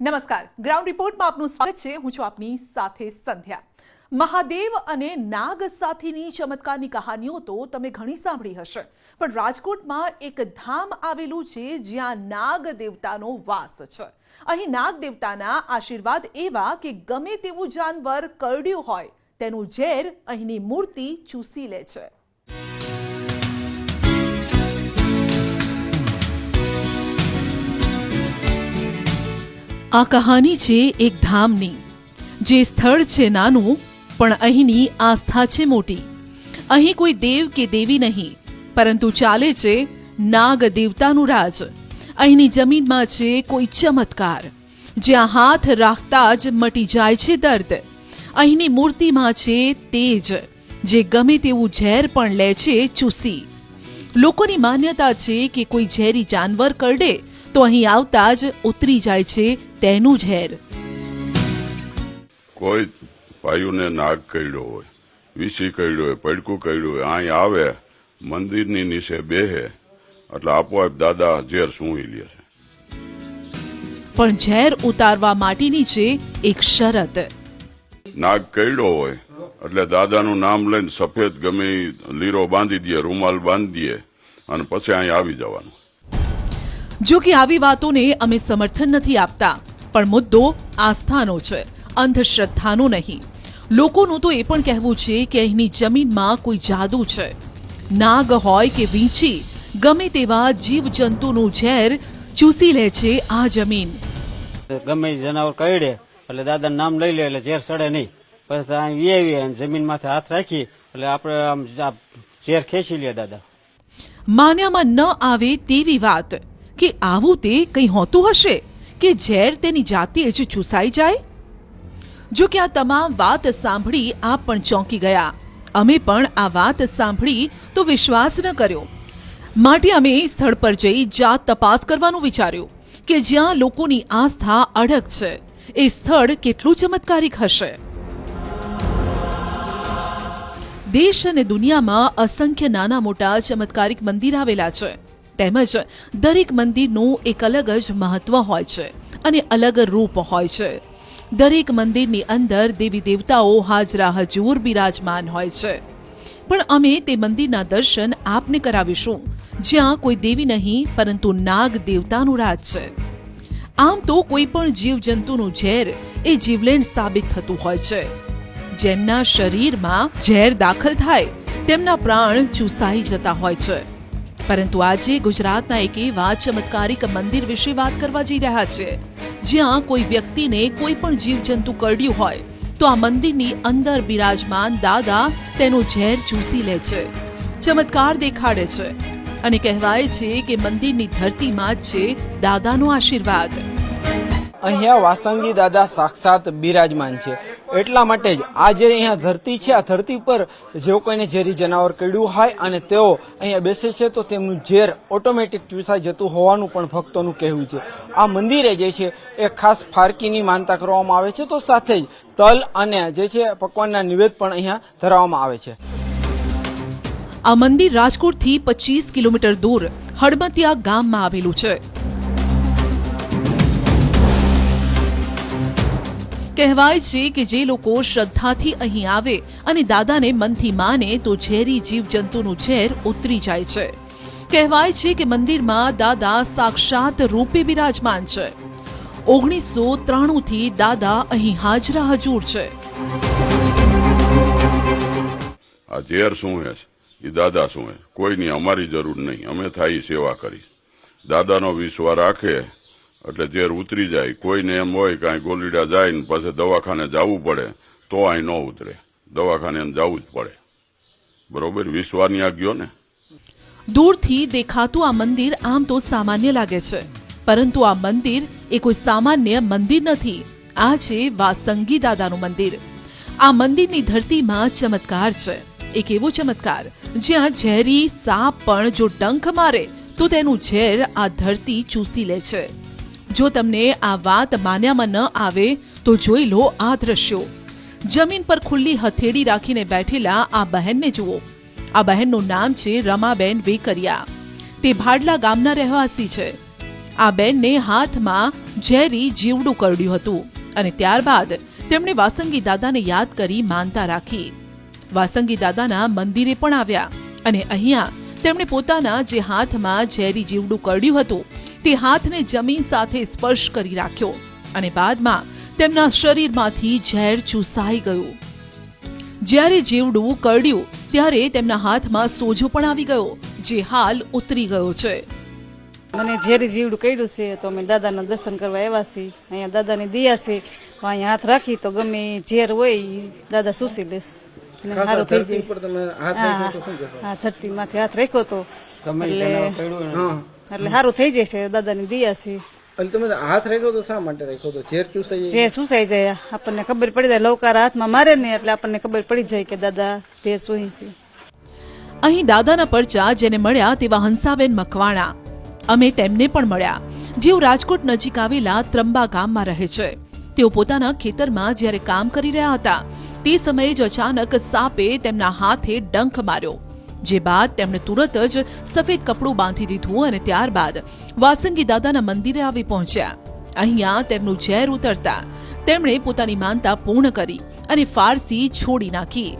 નમસ્કાર. ગ્રાઉન્ડ રિપોર્ટમાં આપનું સ્વાગત છે. હું છું આપની સાથે સંધ્યા. મહાદેવ અને નાગ સાથેની ચમત્કારની કહાનીઓ તો તમે ઘણી સાંભળી હશે. પણ રાજકોટમાં એક ધામ આવેલું છે જ્યાં નાગ દેવતાનો વાસ છે. અહીં નાગ દેવતાના આશીર્વાદ એવા કે ગમે તેવું જાનવર કરડ્યું હોય, તેનું ઝેર અહીંની મૂર્તિ ચૂસી લે છે. આ કહાની છે એક ધામની. જે સ્થળ છે નાનું, પણ અહીંની આસ્થા છે મોટી. અહીં કોઈ દેવ કે દેવી નહીં, પરંતુ ચાલે છે નાગ દેવતાનું રાજ. અહીંની જમીનમાં છે કોઈ ચમત્કાર. જ્યાં હાથ રાખતા જ મટી જાય છે દર્દ. અહીંની મૂર્તિમાં છે તેજ, જે ગમે તેવું ઝેર પણ લે છે ચૂસી. લોકોની માન્યતા છે કે કોઈ ઝેરી જાનવર કરડે તો અહીં આવતા જ ઉતરી જાય છે તેનું ઝેર. કોઈ ભાઈઓને નાગ કર્યો હોય વીસી કર્યો હોય પડકું કર્યું હોય અહીં આવે મંદિરની નીચે બેહે એટલે આપોઆપ દાદા ઝેર સૂંઘી લે છે. પણ ઝેર ઉતારવા માટેની છે એક શરત. નાગ કરડ્યો હોય એટલે દાદાનું નામ લઈને સફેદ ગમે લીરો બાંધી દે રૂમાલ બાંધી દે અને પછી અહીં આવી જવાનું. જો કે આવી વાતોને અમે સમર્થન નથી આપતા. પણ મુદ્દો આસ્થાનો છે અંધશ્રદ્ધાનો નહીં. લોકોનું તો એ પણ કહેવું છે કે અહીંની જમીનમાં કોઈ જાદુ છે. નાગ હોય કે વીંછી ગમે તેવા જીવજંતુનું ઝેર ચૂસી લે છે આ જમીન. ગમે જનાવર કરડે એટલે દાદા નામ લઈ લે એટલે ઝેર સડે નહીં. પછી અહીં અને જમીન માથે હાથ રાખી એટલે આપણે આમ ઝેર ખેંચી લે દાદા. માન્યામાં ન આવે તેવી વાત. કે આવું તે કંઈ હોતું હશે કે ઝેર તેની જાતે જ ચૂસાઈ જાય? જો કે આ તમામ વાત સાંભળી આપ પણ ચોંકી ગયા. અમે પણ આ વાત સાંભળી તો વિશ્વાસ ન કર્યો. માટે અમે સ્થળ પર જઈ જાત તપાસ કરવાનું વિચાર્યું કે જ્યાં લોકોની આસ્થા અડગ છે, એ સ્થળ કેટલું ચમત્કારિક હશે. દેશ અને દુનિયામાં અસંખ્ય નાના મોટા ચમત્કારિક મંદિર આવેલા છે. તેમજ દરેક મંદિરનું એક અલગ જ મહત્વ હોય છે અને અલગ રૂપ હોય છે. દરેક મંદિરની અંદર દેવી દેવતાઓ હાજરા હજૂર બિરાજમાન હોય છે. પણ અમે તે મંદિરના દર્શન આપને કરાવીશું, જ્યાં કોઈ દેવી નહીં, પરંતુ નાગ દેવતાનું રાજ છે. આમ તો કોઈ પણ જીવજંતુનું ઝેર એ જીવલેણ સાબિત થતું હોય છે. જેમના શરીરમાં ઝેર દાખલ થાય, તેમના પ્રાણ ચૂસાઈ જતા હોય છે. પરંતુ આજે ગુજરાતના એક એવા ચમત્કારિક મંદિર વિશે વાત કરવા જઈ રહ્યા છે. જ્યાં કોઈ વ્યક્તિને કોઈ પણ જીવજંતુ કરડ્યું હોય, તો આ મંદિરની અંદર બિરાજમાન દાદા તેનું ઝેર ચૂસી લે છે, ચમત્કાર દેખાડે છે અને કહેવાય છે કે મંદિરની ધરતીમાં જ છે દાદાનો આશીર્વાદ. અહીંયા વાસંગી દાદા સાક્ષાત બિરાજમાન છે. એટલા માટે જ આ જે અહીંયા ધરતી છે. આ ધરતી પર જે કોઈને ઝેરી જનાવર કર્યું હોય અને તેઓ અહીંયા બેસે છે, તો તેમનું ઝેર ઓટોમેટિક ચૂસાઈ જતું હોવાનું પણ ભક્તોનું કહેવું છે. આ મંદિરે જે છે, એ ખાસ ફારકીની માનતા કરવામાં આવે છે. તો સાથે જ તલ અને જે છે, પકવાનના નિવેદ પણ અહીંયા ધરાવવામાં આવે છે. આ મંદિર રાજકોટથી પચીસ કિલોમીટર દૂર હડમતિયા ગામમાં આવેલું છે. કહેવાય છે કે જે લોકો શ્રદ્ધાથી અહીં આવે અને દાદાને મનથી માને તો ઝેરી જીવજંતુનું ઝેર ઉતરી જાય છે. કહેવાય છે કે મંદિરમાં દાદા સાક્ષાત રૂપે બિરાજમાન છે. ઓગણીસો ત્રાણુંથી દાદા અહીં હાજરા હજૂર છે. આ ઝેર શું હે? એ દાદા શું હે? કોઈની અમારી જરૂર નહીં. અમે થાય સેવા કરીશ. દાદાનો વિશ્વાસ રાખે એટલે ઝેર ઉતરી જાય, કોઈને એમ હોય કે અહીં ગોલીડા જાય ને પછી દવાખાને જવું પડે, તો અહીં ન ઉતરે. દવાખાને એમ જવું જ પડે. બરોબર? વિશ્વાની આ ગયો ને? દૂરથી દેખાતું આ મંદિર આમ તો સામાન્ય લાગે છે. પરંતુ આ મંદિર એ કોઈ સામાન્ય મંદિર નથી. આ છે વાસંગી દાદાનું મંદિર. આ મંદિરની ધરતીમાં ચમત્કાર છે. એક એવો ચમત્કાર, જ્યાં ઝેરી સાપ પણ જો ડંખ મારે, તો તેનું ઝેર આ ધરતી ચૂસી લે છે. જો તમને આ વાત માન્યામાં ન આવે, તો જોઈ લો આ દ્રશ્યો. જમીન પર ખુલ્લી હથેળી રાખીને બેઠેલા આ બહેનને જુઓ. આ બહેનનું નામ છે રમાબેન વેકરિયા. તે ભાડલા ગામના રહેવાસી છે. આ બેનને હાથમાં ઝેરી જીવડું કરડ્યું હતું અને ત્યારબાદ તેમણે વાસંગી દાદાને યાદ કરી માનતા રાખી. વાસંગી દાદાના મંદિરે પણ આવ્યા અને અહીંયા તેમણે પોતાના જે હાથમાં ઝેરી જીવડું કરડ્યું હતું તે હાથને જમીન સાથે સ્પર્શ કરી રાખ્યો અને બાદમાં તેમના શરીરમાંથી ઝેર ચૂસાઈ ગયું. જ્યારે જીવડું કરડ્યું ત્યારે તેમના હાથમાં સોજો પણ આવી ગયો જે હાલ ઉતરી ગયો છે. મને ઝેરી જીવડું કર્યું છે તો અમે દાદાના દર્શન કરવા આવ્યા છીએ. અહીંયા દાદાની દિયા છે. તો અહીંયા હાથ રાખી તો ગમે ઝેર હોય દાદા સુસી લેશ. અને ધરતી માંથી હાથ હા રાખ્યો તો હા ધરતી માથે હાથ રાખ્યો તો એટલે એટલે સારું થઈ જશે દાદાની દયા છે. એટલે તમે હાથ રાખ્યો તો શા માટે રાખ્યો તો? ઝેર ચૂસાઈ ઝેર ચૂસાઈ જાય. આપણને ખબર પડી જાય લવકાર હાથમાં મારે ને એટલે આપણને ખબર પડી જાય કે દાદા ઝેર ચૂહી છે. અહીં દાદાના પરચા જેને મળ્યા તેવા હંસાબેન મકવાણા. અમે તેમને પણ મળ્યા. જેઓ રાજકોટ નજીક આવેલા ત્રંબા ગામમાં રહે છે. તેઓ પોતાના ખેતરમાં જ્યારે કામ કરી રહ્યા હતા તે સમયે જ અચાનક સાપે તેમના હાથે ડંખ માર્યો. જે બાદ તેમણે તુરત જ સફેદ કપડું બાંધી દીધું અને ત્યારબાદ વાસંગી દાદાના મંદિરે આવી પહોંચ્યા. અહીંયા તેમનું ઝેર ઉતરતા તેમણે પોતાની માનતા પૂર્ણ કરી અને ફારસી છોડી નાખી.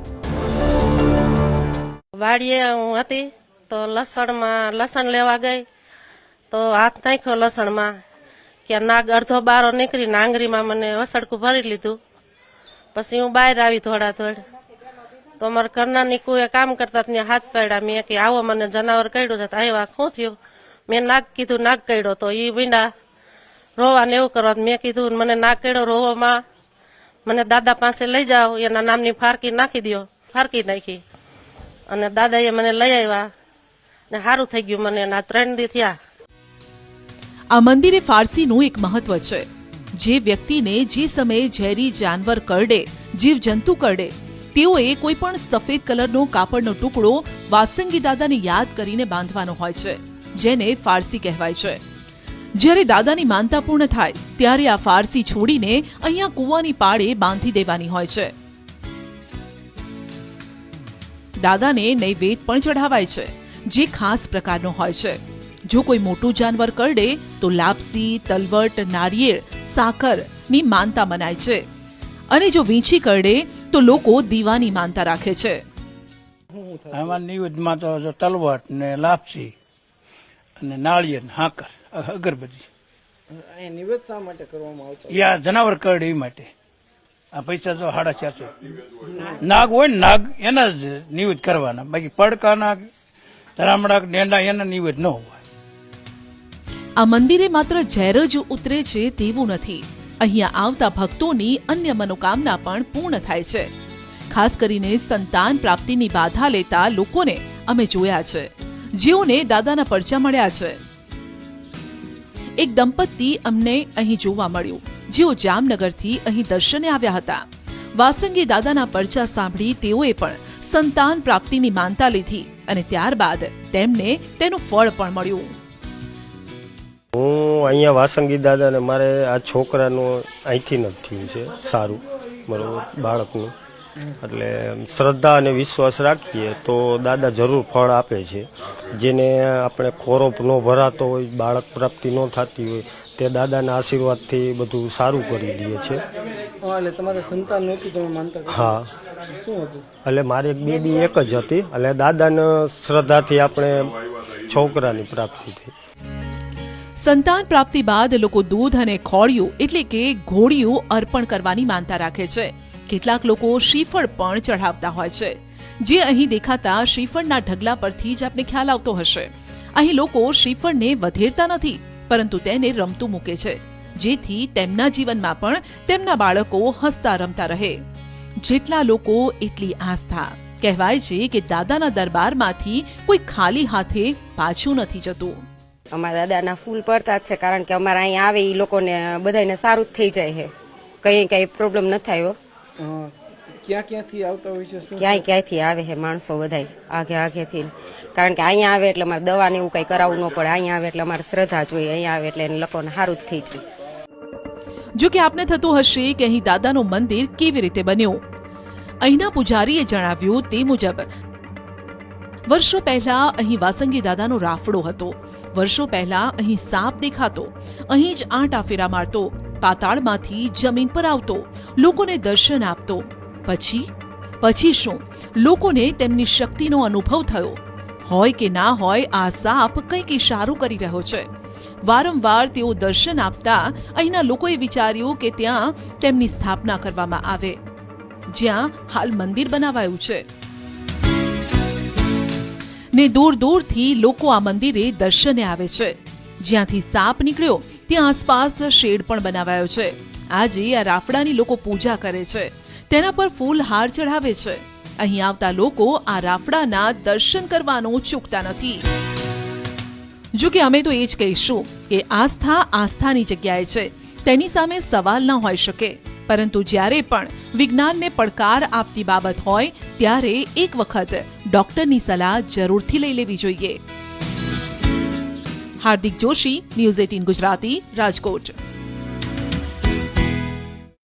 વાડીએ હું હતી તો લસણમાં લસણ લેવા ગઈ. તો હાથ નાખ્યો લસણમાં કે નાગ અડધો બારો નીકળીને આંગળીમાં મને વસડકું ભરી લીધું. પછી હું બહાર આવી થોડા થોડ. તો મારા ઘરના નીકુએ કામ કરતા ત્યાં હાથ પાડ્યા. મેં કે આવો મને જનાવર કર્યું છે. આવ્યા, શું થયું? મેં નાગ કીધું નાગ કર્યો તો એ વીંડા રોવા ને એવું કરવા મેં કીધું, મને નાગ કર્યો રોવામાં. મને દાદા પાસે લઈ જાઓ. એના નામની ફારકી નાખી દો ફારકી નાખી. અને દાદાએ મને લઈ આવ્યા. ને સારું થઈ ગયું મને. એના ત્રણ દી થયા. આ મંદિરે ફારસીનું એક મહત્વ છે. જે વ્યક્તિને જે સમયે ઝેરી જાનવર કરડે, જીવજંતુ કરડે તેઓએ કોઈ પણ સફેદ કલરનો કાપડનો ટુકડો વાસંગી દાદાને યાદ કરીને બાંધવાનો હોય છે, જેને ફારસી કહેવાય છે. જ્યારે દાદાની માનતા પૂર્ણ થાય, ત્યારે આ ફારસી છોડીને અહીંયા કૂવાની પાળે બાંધી દેવાની હોય છે. દાદાને નૈવેદ પણ ચઢાવાય છે, જે ખાસ પ્રકારનો હોય છે. જો કોઈ મોટું જાનવર કરડે, તો લાપસી, તલવટ, નારિયેળ, સાકરની માનતા મનાય છે. અને જો વીંછી કરડે તો લોકો દીવાની માનતા રાખે છે. આમાં નિવેદમાં તો તલવટ ને લાપસી અને નાળિયેર હાકર અ- અગરબત્તી. અહીંયા નિવેદ શા માટે કરવામાં આવતો એ જનાવર કરડે એ માટે. આ પૈસા તો સાડા ચારસો નાગ હોય ને નાગ એના જ નિવેદ કરવાના. બાકી પડકાના ધરામડા ડેંડા એના નિવેદ ન હોય. આ મંદિરે માત્ર ઝેર જ ઉતરે છે તેવું નથી. અહીંયા આવતા ભક્તોની અન્ય મનોકામના પણ પૂર્ણ થાય છે. ખાસ કરીને સંતાન પ્રાપ્તિની બાધા લેતા લોકોને અમે જોયા છે. જેઓને દાદાના પરચા મળ્યા છે. એક દંપતી અમને અહીં જોવા મળ્યું. જેઓ જામનગરથી અહીં દર્શને આવ્યા હતા. વાસંગી દાદાના પરચા સાંભળી તેઓએ પણ સંતાન પ્રાપ્તિની માનતા લીધી અને ત્યારબાદ તેમને તેનું ફળ પણ મળ્યું. હું અહીંયા વાસંગી દાદા ને મારે આ છોકરાનું અહીંથી જ થયું છે સારું બરોબર બાળકનું. એટલે શ્રદ્ધા અને વિશ્વાસ રાખીએ તો દાદા જરૂર ફળ આપે છે. જેને આપણે ખોરોપ ન ભરાતો હોય બાળક પ્રાપ્તિ ન થતી હોય તે દાદાના આશીર્વાદથી બધું સારું કરી દઈએ છે. હા, એટલે મારી એક બેબી એક જ હતી. એટલે દાદાને શ્રદ્ધાથી આપણે છોકરાની પ્રાપ્તિ થઈ. સંતાન પ્રાપ્તિ બાદ લોકો દૂધ અને ખોળિયું, એટલે કે ઘોડિયું અર્પણ કરવાની માનતા રાખે છે. કેટલાક લોકો શ્રીફળ પણ ચઢાવતા હોય છે. જે અહીં દેખાતા શ્રીફળના ઢગલા પરથી જ આપને ખ્યાલ આવતો હશે. અહીં લોકો શ્રીફળને વધેરતા નથી, પરંતુ તેને રમતું મૂકે છે, જેથી તેમના જીવનમાં પણ તેમના બાળકો હસતા રમતા રહે. જેટલા લોકો એટલી આસ્થા. કહેવાય છે કે દાદાના દરબારમાંથી કોઈ ખાલી હાથે પાછું નથી જતું. અમારા દાદાના ફૂલ પડતા જ છે કારણ કે અમારા અહીંયા આવે એ લોકોને બધાને સારું જ થઈ જાય છે. કઈ કઈ પ્રોબ્લેમ ન થાય. ક્યાં ક્યાંથી આવતા હોય છે ક્યાંય ક્યાંયથી આવે છે માણસો બધાય આગે આગેથી કારણ કે અહીંયા આવે એટલે અમારે દવાને એવું કઈ કરાવવું ન પડે. અહીંયા આવે એટલે અમારે શ્રદ્ધા જોઈએ અહીંયા આવે એટલે એને લોકોને સારું જ થઈ જાય. જો કે આપને થતું હશે કે અહીં દાદાનું મંદિર કેવી રીતે બન્યું? અહીંના પૂજારીએ જણાવ્યું તે મુજબ વર્ષો પહેલા અહીં વાસંગી દાદાનો રાફડો હતો. વર્ષો પહેલા અહીં સાપ દેખાતો. અહીં જ આંટા ફેરા મારતો, પાતાળમાંથી જમીન પર આવતો, લોકોને દર્શન આપતો. પછી? પછી શું? લોકોને તેમની શક્તિનો અનુભવ થયો. હોય કે ના હોય, આ સાપ કંઈક ઇશારો કરી રહ્યો છે. વારંવાર તેઓ દર્શન આપતા અહીંના લોકોએ વિચાર્યું કે ત્યાં તેમની સ્થાપના કરવામાં આવે. જ્યાં હાલ મંદિર બનાવાયું છે. ને દૂર દૂરથી લોકો આ મંદિરે દર્શને આવે છે. જ્યાંથી સાપ નીકળ્યો, ત્યાં આસપાસ શેડ પણ બનાવાયો છે. આજે આ રાફડાની લોકો પૂજા કરે છે. તેના પર ફૂલ હાર ચઢાવે છે. અહીં આવતા લોકો આ રાફડાના દર્શન કરવાનું ચૂકતા નથી. જો કે અમે તો એ જ કહીશું કે આસ્થા આસ્થાની જગ્યાએ છે. તેની સામે સવાલ ન હોઈ શકે. પરંતુ જ્યારે પણ વિજ્ઞાનને પડકાર આપતી બાબત હોય, ત્યારે એક વખત ડોક્ટરની સલાહ જરૂરથી લઈ લેવી જોઈએ. Hardik Joshi news eighteen Gujarati Rajkot.